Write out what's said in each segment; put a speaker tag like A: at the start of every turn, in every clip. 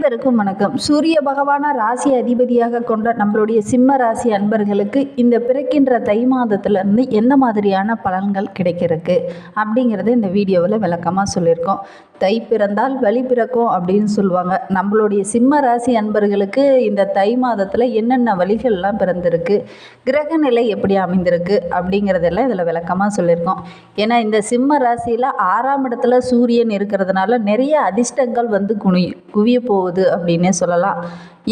A: அனைவருக்கும் வணக்கம். சூரிய பகவான ராசி அதிபதியாக கொண்ட நம்மளுடைய சிம்ம ராசி அன்பர்களுக்கு இந்த பிறக்கின்ற தை மாதத்துலேருந்து எந்த மாதிரியான பலன்கள் கிடைக்கிறதுக்கு அப்படிங்கிறத இந்த வீடியோவில் விளக்கமாக சொல்லியிருக்கோம். தை பிறந்தால் வழி பிறக்கும் அப்படின்னு சொல்லுவாங்க. நம்மளுடைய சிம்ம ராசி அன்பர்களுக்கு இந்த தை மாதத்தில் என்னென்ன வழிகள்லாம் பிறந்திருக்கு கிரக நிலை எப்படி அமைந்திருக்கு அப்படிங்கிறதெல்லாம் இதில் விளக்கமாக சொல்லியிருக்கோம். ஏன்னா இந்த சிம்ம ராசியில் ஆறாம் இடத்துல சூரியன் இருக்கிறதுனால நிறைய அதிர்ஷ்டங்கள் வந்து குனி குவிய போகுது. அப்படின்னே சொல்லலாம்.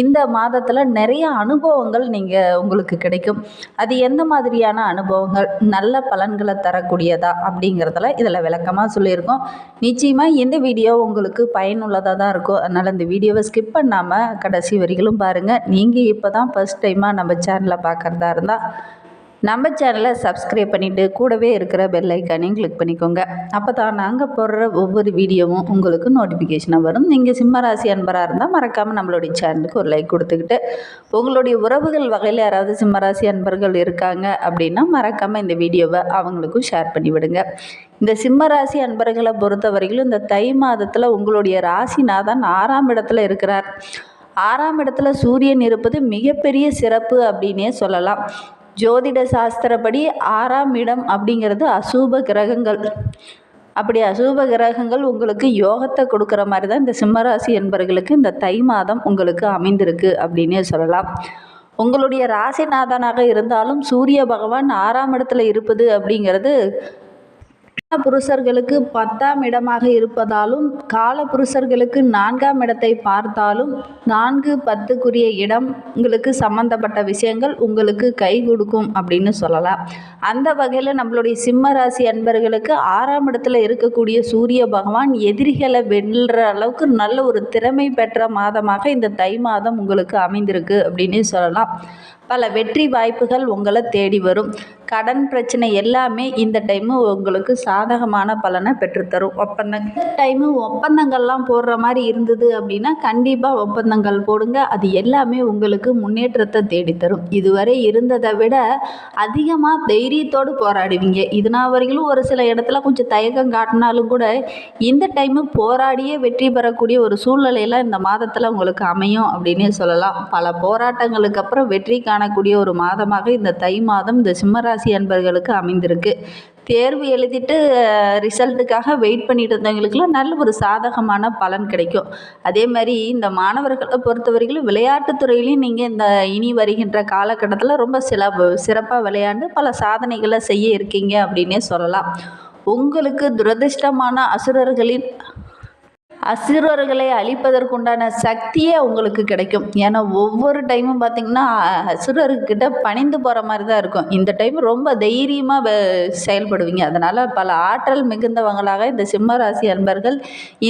A: இந்த மாதத்தில் நிறைய அனுபவங்கள் நீங்கள் உங்களுக்கு கிடைக்கும். அது எந்த மாதிரியான அனுபவங்கள்? நல்ல பலன்களை தரக்கூடியதா அப்படிங்கிறதுல இதில் விளக்கமாக சொல்லியிருக்கோம். நிச்சயமாக இந்த வீடியோ உங்களுக்கு பயனுள்ளதாக தான் இருக்கும். அதனால் இந்த வீடியோவை ஸ்கிப் பண்ணாமல் கடைசி வரிகளும் பாருங்கள் நீங்கள் இப்போ தான் ஃபஸ்ட் டைமாக நம்ம சேனலை பார்க்குறதா இருந்தால் நம்ம சேனலை சப்ஸ்கிரைப் பண்ணிவிட்டு கூடவே இருக்கிற பெல் ஐக்கானையும் கிளிக் பண்ணிக்கோங்க. அப்போ தான் நாங்கள் போடுற ஒவ்வொரு வீடியோவும் உங்களுக்கு நோட்டிஃபிகேஷனாக வரும். நீங்கள் சிம்மராசி அன்பராக இருந்தால் மறக்காமல் நம்மளுடைய சேனலுக்கு ஒரு லைக் கொடுத்துக்கிட்டு உங்களுடைய உறவுகள் வகையில் யாராவது சிம்மராசி அன்பர்கள் இருக்காங்க அப்படின்னா மறக்காமல் இந்த வீடியோவை அவங்களுக்கும் ஷேர் பண்ணி விடுங்க. இந்த சிம்மராசி அன்பர்களை பொறுத்தவரையிலும் இந்த தை மாதத்தில் உங்களுடைய ராசிநாதன் ஆறாம் இடத்துல இருக்கிறார். ஆறாம் இடத்துல சூரியன் இருப்பது மிகப்பெரிய சிறப்பு அப்படின்னே சொல்லலாம். ஜோதிட சாஸ்திரப்படி ஆறாம் இடம் அப்படிங்கிறது அசூப கிரகங்கள். அப்படி அசூப கிரகங்கள் உங்களுக்கு யோகத்தை கொடுக்குற மாதிரி தான் இந்த சிம்மராசி என்பவர்களுக்கு இந்த தை மாதம் உங்களுக்கு அமைந்திருக்கு அப்படின்னே சொல்லலாம். உங்களுடைய ராசிநாதனாக இருந்தாலும் சூரிய பகவான் ஆறாம் இடத்துல இருப்பது அப்படிங்கிறது புருஷர்களுக்கு பத்தாம் இடமாக இருப்பதாலும் கால புருஷர்களுக்கு நான்காம் இடத்தை பார்த்தாலும் நான்கு பத்துக்குரிய இடம் உங்களுக்கு சம்பந்தப்பட்ட விஷயங்கள் உங்களுக்கு கை கொடுக்கும் அப்படின்னு சொல்லலாம். அந்த வகையில் நம்மளுடைய சிம்ம ராசி அன்பர்களுக்கு ஆறாம் இடத்துல இருக்கக்கூடிய சூரிய பகவான் எதிரிகளை வெல்ற அளவுக்கு நல்ல ஒரு திறமை பெற்ற மாதமாக இந்த தை மாதம் உங்களுக்கு அமைந்திருக்கு அப்படின்னு சொல்லலாம். பல வெற்றி வாய்ப்புகள் உங்களை தேடி வரும். கடன் பிரச்சனை எல்லாமே இந்த டைமு உங்களுக்கு சாதகமான பலனை பெற்றுத்தரும். ஒப்பந்தம் டைமு ஒப்பந்தங்கள்லாம் போடுற மாதிரி இருந்தது அப்படின்னா கண்டிப்பாக ஒப்பந்தங்கள் போடுங்க. அது எல்லாமே உங்களுக்கு முன்னேற்றத்தை தேடித்தரும். இதுவரை இருந்ததை விட அதிகமாக தைரியத்தோடு போராடுவீங்க. இதனால் வரையிலும் ஒரு சில இடத்துல கொஞ்சம் தயக்கம் காட்டினாலும் கூட இந்த டைமு போராடியே வெற்றி பெறக்கூடிய ஒரு சூழ்நிலையெல்லாம் இந்த மாதத்தில் உங்களுக்கு அமையும் அப்படின்னே சொல்லலாம். பல போராட்டங்களுக்கு அப்புறம் வெற்றி காணக்கூடிய ஒரு மாதமாக இந்த தை மாதம் இந்த சிம்மராசி அன்பர்களுக்கு அமைந்திருக்கு. தேர்வு எழுதிட்டு ரிசல்ட்டுக்காக வெயிட் பண்ணிட்டு இருந்தவங்களுக்குலாம் நல்ல ஒரு சாதகமான பலன் கிடைக்கும். அதே மாதிரி இந்த மாணவர்களை பொறுத்தவரையிலும் விளையாட்டுத்துறையிலையும் நீங்கள் இந்த இனி வருகின்ற காலகட்டத்தில் ரொம்ப சில சிறப்பாக விளையாண்டு பல சாதனைகளை செய்ய இருக்கீங்க அப்படின்னே சொல்லலாம். உங்களுக்கு துரதிர்ஷ்டமான அசுரர்களின் அசுரர்களை அழிப்பதற்குண்டான சக்தியே உங்களுக்கு கிடைக்கும். ஏன்னா ஒவ்வொரு டைமும் பார்த்திங்கன்னா அசுரர்கிட்ட பணிந்து போகிற மாதிரி தான் இருக்கும். இந்த டைம் ரொம்ப தைரியமாக செயல்படுவீங்க. அதனால் பல ஆற்றல் மிகுந்தவங்களாக இந்த சிம்ம ராசி அன்பர்கள்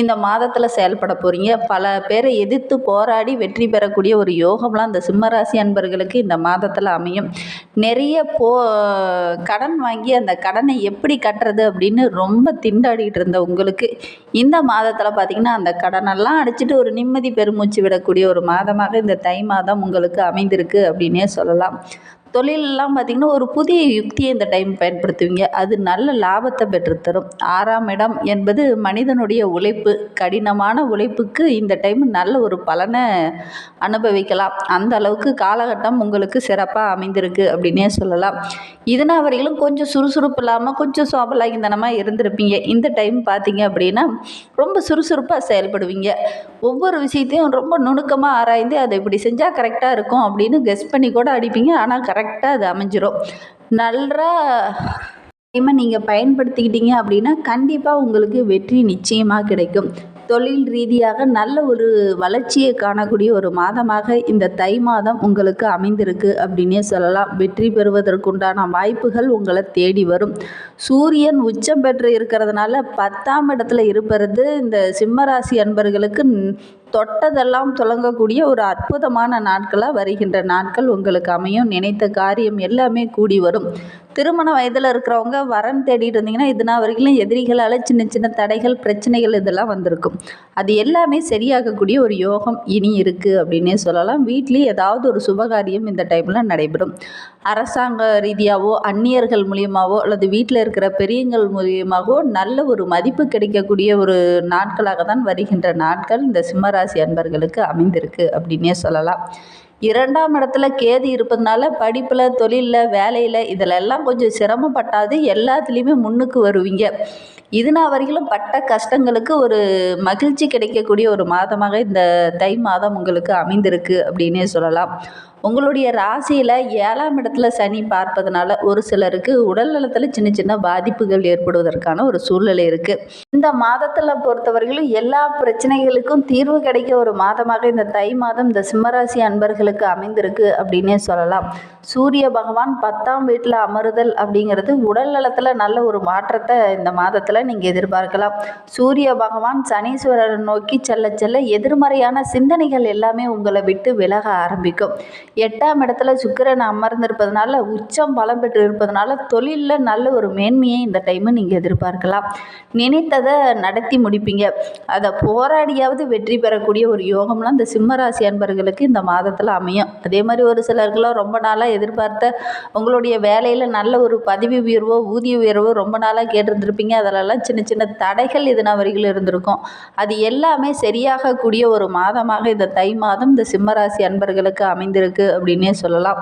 A: இந்த மாதத்தில் செயல்பட போகிறீங்க பல பேரை எதிர்த்து போராடி வெற்றி பெறக்கூடிய ஒரு யோகம்லாம் இந்த சிம்ம ராசி அன்பர்களுக்கு இந்த மாதத்தில் அமையும். நிறைய போ கடன் வாங்கி அந்த கடனை எப்படி கட்டுறது அப்படின்னு ரொம்ப திண்டாடிட்டு இருந்த உங்களுக்கு இந்த மாதத்தில் பார்த்திங்கன்னா அப்படின்னு அந்த கடனெல்லாம் அடிச்சுட்டு ஒரு நிம்மதி பெருமூச்சு விடக்கூடிய ஒரு மாதமாக இந்த தை மாதம் உங்களுக்கு அமைந்திருக்கு அப்படின்னே சொல்லலாம். தொழிலெல்லாம் பார்த்திங்கன்னா ஒரு புதிய யுக்தியை இந்த டைம் பயன்படுத்துவீங்க. அது நல்ல லாபத்தை பெற்றுத்தரும் ஆறாம் இடம் என்பது மனிதனுடைய உழைப்பு. கடினமான உழைப்புக்கு இந்த டைம் நல்ல ஒரு பலனை அனுபவிக்கலாம். அந்த அளவுக்கு காலகட்டம் உங்களுக்கு சிறப்பாக அமைந்திருக்கு அப்படின்னே சொல்லலாம். இதனால் வரையிலும் கொஞ்சம் சுறுசுறுப்பு இல்லாமல் கொஞ்சம் சோபலாகிந்தனமாக இருந்திருப்பீங்க. இந்த டைம் பார்த்தீங்க அப்படின்னா ரொம்ப சுறுசுறுப்பாக செயல்படுவீங்க. ஒவ்வொரு விஷயத்தையும் ரொம்ப நுணுக்கமாக ஆராய்ந்து அதை இப்படி செஞ்சால் கரெக்டாக இருக்கும் அப்படின்னு கெஸ் பண்ணி கூட அடிப்பீங்க. ஆனால் கரெக்ட் கரெக்டாக அது அமைஞ்சிரும். நல்லா டைமை நீங்கள் பயன்படுத்திக்கிட்டீங்க அப்படின்னா கண்டிப்பாக உங்களுக்கு வெற்றி நிச்சயமாக கிடைக்கும். தொழில் ரீதியாக நல்ல ஒரு வளர்ச்சியை காணக்கூடிய ஒரு மாதமாக இந்த தை மாதம் உங்களுக்கு அமைந்திருக்கு அப்படின்னே சொல்லலாம். வெற்றி பெறுவதற்குண்டான வாய்ப்புகள் உங்களை தேடி வரும். சூரியன் உச்சம் பெற்று இருக்கிறதுனால பத்தாம் இடத்துல இருப்பது இந்த சிம்மராசி அன்பர்களுக்கு தொட்டதெல்லாம் தொடங்கக்கூடிய ஒரு அற்புதமான நாட்களாக வருகின்ற நாட்கள் உங்களுக்கு அமையும். நினைத்த காரியம் எல்லாமே கூடி வரும். திருமண வயதில் இருக்கிறவங்க வரன் தேடிட்டு இருந்தீங்கன்னா இதுனா வரைக்கும் எதிரிகளால் சின்ன சின்ன தடைகள் பிரச்சனைகள் இதெல்லாம் வந்திருக்கும். அது எல்லாமே சரியாகக்கூடிய ஒரு யோகம் இனி இருக்குது அப்படின்னே சொல்லலாம். வீட்லேயும் ஏதாவது ஒரு சுபகாரியம் இந்த டைமில் நடைபெறும். அரசாங்க ரீதியாகவோ அந்நியர்கள் மூலியமாகவோ அல்லது வீட்டில் இருக்கிற பெரியங்கள் மூலியமாகவோ நல்ல ஒரு மதிப்பு கிடைக்கக்கூடிய ஒரு நாட்களாக தான் வருகின்ற நாட்கள். இந்த சிம்ம கும்பராசி அன்பர்களுக்கு அமைந்திருக்கு அப்படின்னே சொல்லலாம். இரண்டாம் இடத்துல கேது இருப்பதுனால படிப்பில் தொழிலில் வேலையில் இதிலெல்லாம் கொஞ்சம் சிரமப்பட்டாது எல்லாத்துலேயுமே முன்னுக்கு வருவீங்க. இதுனா வரையிலும் பட்ட கஷ்டங்களுக்கு ஒரு மகிழ்ச்சி கிடைக்கக்கூடிய ஒரு மாதமாக இந்த தை மாதம் உங்களுக்கு அமைந்திருக்கு அப்படின்னே சொல்லலாம். உங்களுடைய ராசியில் ஏழாம் இடத்துல சனி பார்ப்பதனால ஒரு சிலருக்கு உடல் நலத்தில் சின்ன சின்ன பாதிப்புகள் ஏற்படுவதற்கான ஒரு சூழ்நிலை இருக்குது இந்த மாதத்தில் பொறுத்தவரையிலும் எல்லா பிரச்சனைகளுக்கும் தீர்வு கிடைக்க ஒரு மாதமாக இந்த தை மாதம் இந்த சிம்மராசி அன்பர்களுக்கு அமைந்திருக்கு அப்படின்னே சொல்லலாம். சூரிய பகவான் பத்தாம் வீட்டில் அமருதல் அப்படிங்கிறது உடல் நலத்தில் நல்ல ஒரு மாற்றத்தை இந்த மாதத்தில் நீங்கள் எதிர்பார்க்கலாம். சூரிய பகவான் சனீஸ்வரரை நோக்கி செல்ல செல்ல எதிர்மறையான சிந்தனைகள் எல்லாமே உங்களை விட்டு விலக ஆரம்பிக்கும். எட்டாம் இடத்துல சுக்கிரன் அமர்ந்திருப்பதனால உச்சம் பலம் பெற்று இருப்பதனால தொழிலில் நல்ல ஒரு மேன்மையை இந்த டைமு நீங்கள் எதிர்பார்க்கலாம். நினைத்ததை நடத்தி முடிப்பீங்க. அதை போராடியாவது வெற்றி பெறக்கூடிய ஒரு யோகம்லாம் இந்த சிம்மராசி அன்பர்களுக்கு இந்த மாதத்தில் அமையும். அதே மாதிரி ஒரு சிலருக்குலாம் ரொம்ப நாளாக எதிர்பார்த்த உங்களுடைய வேலையில் நல்ல ஒரு பதவி உயர்வோ ஊதிய உயர்வோ ரொம்ப நாளாக கேட்டிருந்துருப்பீங்க. அதிலெல்லாம் சின்ன சின்ன தடைகள் இதுனா இருந்திருக்கும். அது எல்லாமே சரியாகக்கூடிய ஒரு மாதமாக இந்த தை மாதம் இந்த சிம்மராசி அன்பர்களுக்கு அமைந்திருக்கு. அப்படின்னே சொல்லலாம்.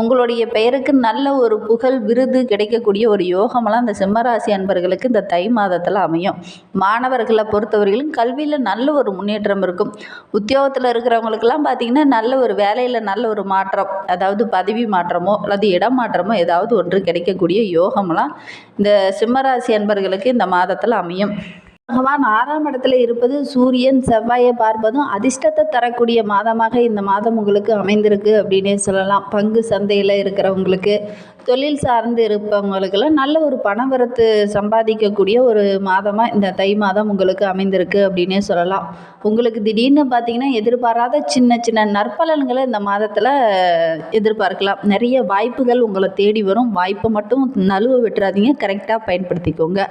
A: உங்களுடைய பெயருக்கு நல்ல ஒரு புகழ் விருது கிடைக்கக்கூடிய ஒரு யோகமெல்லாம் இந்த சிம்மராசி அன்பர்களுக்கு இந்த தை மாதத்தில் அமையும். மாணவர்களை பொறுத்தவரையிலும் கல்வியில் நல்ல ஒரு முன்னேற்றம் இருக்கும். உத்தியோகத்தில் இருக்கிறவங்களுக்கெல்லாம் பார்த்திங்கன்னா நல்ல ஒரு வேலையில் நல்ல ஒரு மாற்றம் அதாவது பதவி மாற்றமோ அல்லது இடம் மாற்றமோ ஏதாவது ஒன்று கிடைக்கக்கூடிய யோகமெல்லாம் இந்த சிம்மராசி அன்பர்களுக்கு இந்த மாதத்தில் அமையும். பகவான் ஆறாம் இடத்துல இருப்பது சூரியன் செவ்வாயை பார்ப்பதும் அதிர்ஷ்டத்தை தரக்கூடிய மாதமாக இந்த மாதம் உங்களுக்கு அமைந்திருக்கு அப்படின்னே சொல்லலாம். பங்கு சந்தையில் இருக்கிறவங்களுக்கு தொழில் சார்ந்து இருப்பவங்களுக்கெல்லாம் நல்ல ஒரு பணவரத்து சம்பாதிக்கக்கூடிய ஒரு மாதமாக இந்த தை மாதம் உங்களுக்கு அமைந்திருக்கு அப்படின்னே சொல்லலாம். உங்களுக்கு திடீர்னு பார்த்தீங்கன்னா எதிர்பாராத சின்ன சின்ன நற்பலன்களை இந்த மாதத்தில் எதிர்பார்க்கலாம். நிறைய வாய்ப்புகள் உங்களை தேடி வரும். வாய்ப்பை மட்டும் நழுவ விட்டுறாதீங்க. கரெக்டாக பயன்படுத்திக்கோங்க.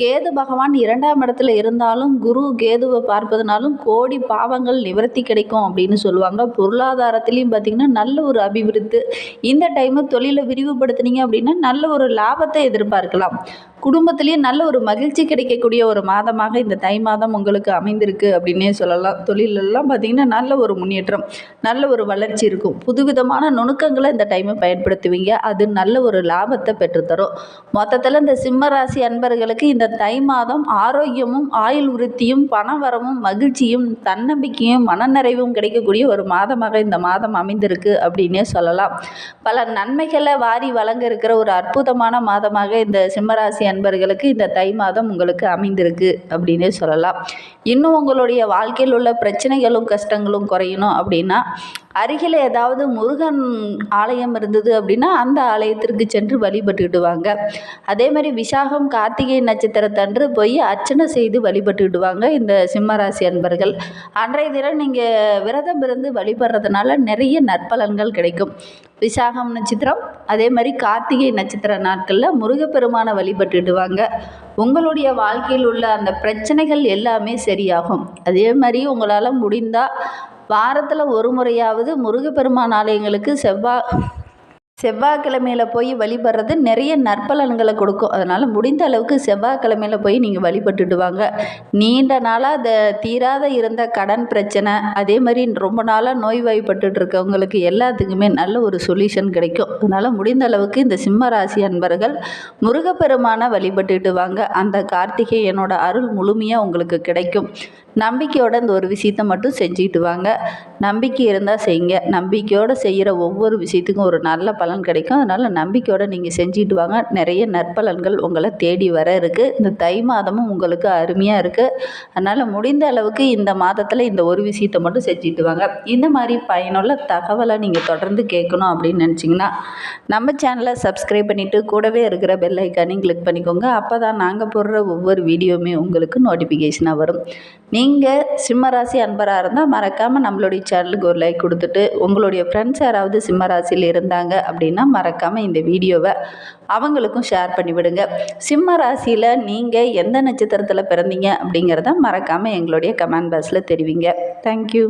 A: கேது பகவான் இரண்டாம் இடத்துல இருந்தாலும் குரு கேதுவை பார்ப்பதுனாலும் கோடி பாவங்கள் நிவர்த்தி கிடைக்கும் அப்படின்னு சொல்லுவாங்க. பொருளாதாரத்திலையும் பார்த்திங்கன்னா நல்ல ஒரு அபிவிருத்தி. இந்த டைமு தொழிலை விரிவுபடுத்துனீங்க அப்படின்னா நல்ல ஒரு லாபத்தை எதிர்பார்க்கலாம். குடும்பத்திலேயே நல்ல ஒரு மகிழ்ச்சி கிடைக்கக்கூடிய ஒரு மாதமாக இந்த தை மாதம் உங்களுக்கு அமைந்திருக்கு அப்படின்னே சொல்லலாம். தொழிலெல்லாம் பார்த்திங்கன்னா நல்ல ஒரு முன்னேற்றம் நல்ல ஒரு வளர்ச்சி இருக்கும். புதுவிதமான நுணுக்கங்களை இந்த டைமை பயன்படுத்துவீங்க. அது நல்ல ஒரு லாபத்தை பெற்றுத்தரும். மொத்தத்தில் இந்த சிம்ம ராசி அன்பர்களுக்கு இந்த தை மாதம் ஆரோக்கியமும் ஆயுள் உறுத்தியும் பணவரமும் மகிழ்ச்சியும் தன்னம்பிக்கையும் மனநிறைவும் கிடைக்கக்கூடிய ஒரு மாதமாக இந்த மாதம் அமைந்திருக்கு அப்படின்னே சொல்லலாம். பல நன்மைகளை வாரி வழங்க இருக்கிற ஒரு அற்புதமான மாதமாக இந்த சிம்மராசி அன்பர்களுக்கு இந்த தை மாதம் உங்களுக்கு அமைந்திருக்கு அப்படின்னே சொல்லலாம். இன்னும் உங்களுடைய வாழ்க்கையில் உள்ள பிரச்சனைகளும் கஷ்டங்களும் குறையணும் அப்படின்னா அருகில் ஏதாவது முருகன் ஆலயம் இருந்தது அப்படின்னா அந்த ஆலயத்திற்கு சென்று வழிபட்டுக்கிட்டுவாங்க அதே மாதிரி விசாகம் கார்த்திகை நட்சத்திரத்தன்று போய் அர்ச்சனை செய்து வழிபட்டுக்கிட்டுவாங்க இந்த சிம்மராசி அன்பர்கள். அன்றைய தினம் நீங்கள் விரதம் இருந்து வழிபடுறதுனால நிறைய நற்பலன்கள் கிடைக்கும். விசாகம் நட்சத்திரம் அதே மாதிரி கார்த்திகை நட்சத்திர நாட்களில் முருகப்பெருமானை வழிபட்டுடுவாங்க உங்களுடைய வாழ்க்கையில் உள்ள அந்த பிரச்சனைகள் எல்லாமே சரியாகும். அதே மாதிரி உங்களால் முடிந்தால் வாரத்தில் ஒரு முறையாவது முருகப்பெருமான் ஆலயங்களுக்கு செவ்வாய் செவ்வாய்க்கிழமையில் போய் வழிபடுறது நிறைய நற்பலன்களை கொடுக்கும். அதனால் முடிந்த அளவுக்கு செவ்வாய்க்கிழமையில் போய் நீங்கள் வழிபட்டுட்டு வாங்க. நீண்ட நாளாக அதை தீராத இருந்த கடன் பிரச்சனை அதே மாதிரி ரொம்ப நாளாக நோய்வாய்ப்பட்டு இருக்கவங்களுக்கு எல்லாத்துக்குமே நல்ல ஒரு சொல்யூஷன் கிடைக்கும். அதனால் முடிந்த அளவுக்கு இந்த சிம்ம ராசி அன்பர்கள் முருகப்பெருமானை வழிபட்டுட்டு வாங்க. அந்த கார்த்திகை என்னோட அருள் முழுமையாக உங்களுக்கு கிடைக்கும். நம்பிக்கையோட இந்த ஒரு விஷயத்த மட்டும் செஞ்சுக்கிட்டு வாங்க. நம்பிக்கை இருந்தால் செய்யுங்க. நம்பிக்கையோடு செய்கிற ஒவ்வொரு விஷயத்துக்கும் ஒரு நல்ல பலன் கிடைக்கும். அதனால் நம்பிக்கையோடு நீங்கள் செஞ்சுட்டு வாங்க. நிறைய நற்பலன்கள் உங்களை தேடி வர இருக்குது இந்த தை மாதமும் உங்களுக்கு அருமையாக இருக்குது அதனால் முடிந்த அளவுக்கு இந்த மாதத்தில் இந்த ஒரு விஷயத்தை மட்டும் செஞ்சுட்டு வாங்க. இந்த மாதிரி பயனுள்ள தகவலை நீங்கள் தொடர்ந்து கேட்கணும் அப்படின்னு நினச்சிங்கன்னா நம்ம சேனலை சப்ஸ்கிரைப் பண்ணிவிட்டு கூடவே இருக்கிற பெல் ஐக்கானையும் கிளிக் பண்ணிக்கோங்க. அப்போ தான் நாங்கள் போடுற ஒவ்வொரு வீடியோவுமே உங்களுக்கு நோட்டிஃபிகேஷனாக வரும். நீங்கள் சிம்மராசி அன்பராக இருந்தால் மறக்காமல் நம்மளுடைய சேனலுக்கு ஒரு லைக் கொடுத்துட்டு உங்களுடைய ஃப்ரெண்ட்ஸ் யாராவது சிம்மராசியில் இருந்தாங்க அப்படின்னா மறக்காமல் இந்த வீடியோவை அவங்களுக்கும் ஷேர் பண்ணிவிடுங்க. சிம்ம ராசியில் நீங்கள் எந்த நட்சத்திரத்தில் பிறந்தீங்க அப்படிங்கிறத மறக்காமல் எங்களுடைய கமெண்ட் பாக்ஸில் தெரிவிங்க. தேங்க்யூ